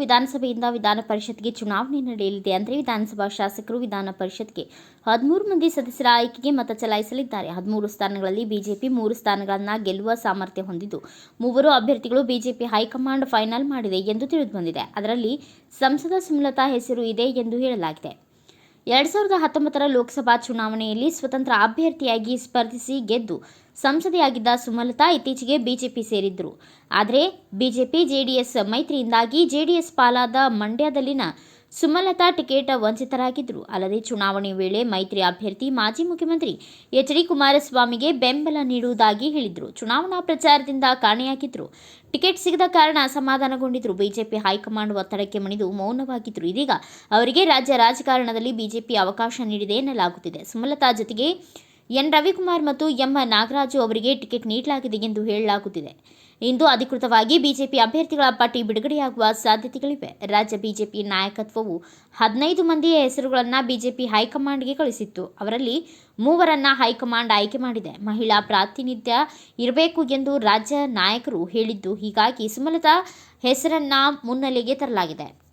ವಿಧಾನಸಭೆಯಿಂದ ವಿಧಾನ ಪರಿಷತ್ಗೆ ಚುನಾವಣೆ ನಡೆಯಲಿದೆ ಅಂದರೆ ವಿಧಾನಸಭಾ ಶಾಸಕರು ವಿಧಾನ ಪರಿಷತ್ಗೆ ಹದಿಮೂರು ಮಂದಿ ಸದಸ್ಯರ ಆಯ್ಕೆಗೆ ಮತ ಚಲಾಯಿಸಲಿದ್ದಾರೆ. ಹದಿಮೂರು ಸ್ಥಾನಗಳಲ್ಲಿ ಬಿಜೆಪಿ ಮೂರು ಸ್ಥಾನಗಳನ್ನು ಗೆಲ್ಲುವ ಸಾಮರ್ಥ್ಯ ಹೊಂದಿದ್ದು, ಮೂವರು ಅಭ್ಯರ್ಥಿಗಳು ಬಿಜೆಪಿ ಹೈಕಮಾಂಡ್ ಫೈನಲ್ ಮಾಡಿದೆ ಎಂದು ತಿಳಿದುಬಂದಿದೆ ಅದರಲ್ಲಿ ಸಂಸದ ಸುಮಲತಾ ಹೆಸರು ಇದೆ ಎಂದು ಹೇಳಲಾಗಿದೆ. ಎರಡ್ ಸಾವಿರದ ಹತ್ತೊಂಬತ್ತರ ಲೋಕಸಭಾ ಚುನಾವಣೆಯಲ್ಲಿ ಸ್ವತಂತ್ರ ಅಭ್ಯರ್ಥಿಯಾಗಿ ಸ್ಪರ್ಧಿಸಿ ಗೆದ್ದು ಸಂಸದೆಯಾಗಿದ್ದ ಸುಮಲತಾ ಇತ್ತೀಚೆಗೆ ಬಿಜೆಪಿ ಸೇರಿದ್ರು. ಆದರೆ ಬಿಜೆಪಿ, ಜೆಡಿಎಸ್ ಮೈತ್ರಿಯಿಂದಾಗಿ ಜೆಡಿಎಸ್ ಪಾಲಾದ ಮಂಡ್ಯದಲ್ಲಿನ ಸುಮಲತಾ ಟಿಕೆಟ್ ವಂಚಿತರಾಗಿದ್ದರು. ಅಲ್ಲದೆ ಚುನಾವಣೆ ವೇಳೆ ಮೈತ್ರಿ ಅಭ್ಯರ್ಥಿ ಮಾಜಿ ಮುಖ್ಯಮಂತ್ರಿ ಎಚ್ ಡಿ ಕುಮಾರಸ್ವಾಮಿಗೆ ಬೆಂಬಲ ನೀಡುವುದಾಗಿ ಹೇಳಿದರು. ಚುನಾವಣಾ ಪ್ರಚಾರದಿಂದ ಕಾಣೆಯಾಗಿದ್ದರು ಟಿಕೆಟ್ ಸಿಗದ ಕಾರಣ ಅಸಮಾಧಾನಗೊಂಡಿದ್ದರು ಬಿಜೆಪಿ ಹೈಕಮಾಂಡ್ ಒತ್ತಡಕ್ಕೆ ಮಣಿದು ಮೌನವಾಗಿದ್ರು. ಇದೀಗ ಅವರಿಗೆ ರಾಜ್ಯ ರಾಜಕಾರಣದಲ್ಲಿ ಬಿಜೆಪಿ ಅವಕಾಶ ನೀಡಿದೆ ಎನ್ನಲಾಗುತ್ತಿದೆ. ಸುಮಲತಾ ಜೊತೆಗೆ ಎನ್ ರವಿಕುಮಾರ್ ಮತ್ತು ಎಂ ನಾಗರಾಜು ಅವರಿಗೆ ಟಿಕೆಟ್ ನೀಡಲಾಗಿದೆ ಎಂದು ಹೇಳಲಾಗುತ್ತಿದೆ. ಇಂದು ಅಧಿಕೃತವಾಗಿ ಬಿಜೆಪಿ ಅಭ್ಯರ್ಥಿಗಳ ಪಟ್ಟಿ ಬಿಡುಗಡೆಯಾಗುವ ಸಾಧ್ಯತೆಗಳಿವೆ. ರಾಜ್ಯ ಬಿಜೆಪಿ ನಾಯಕತ್ವವು ಹದಿನೈದು ಮಂದಿಯ ಹೆಸರುಗಳನ್ನು ಬಿಜೆಪಿ ಹೈಕಮಾಂಡ್ಗೆ ಕಳಿಸಿತ್ತು. ಅವರಲ್ಲಿ ಮೂವರನ್ನ ಹೈಕಮಾಂಡ್ ಆಯ್ಕೆ ಮಾಡಿದೆ. ಮಹಿಳಾ ಪ್ರಾತಿನಿಧ್ಯ ಇರಬೇಕು ಎಂದು ರಾಜ್ಯ ನಾಯಕರು ಹೇಳಿದ್ದು, ಹೀಗಾಗಿ ಸುಮಲತಾ ಹೆಸರನ್ನ ಮುನ್ನೆಲೆಗೆ ತರಲಾಗಿದೆ.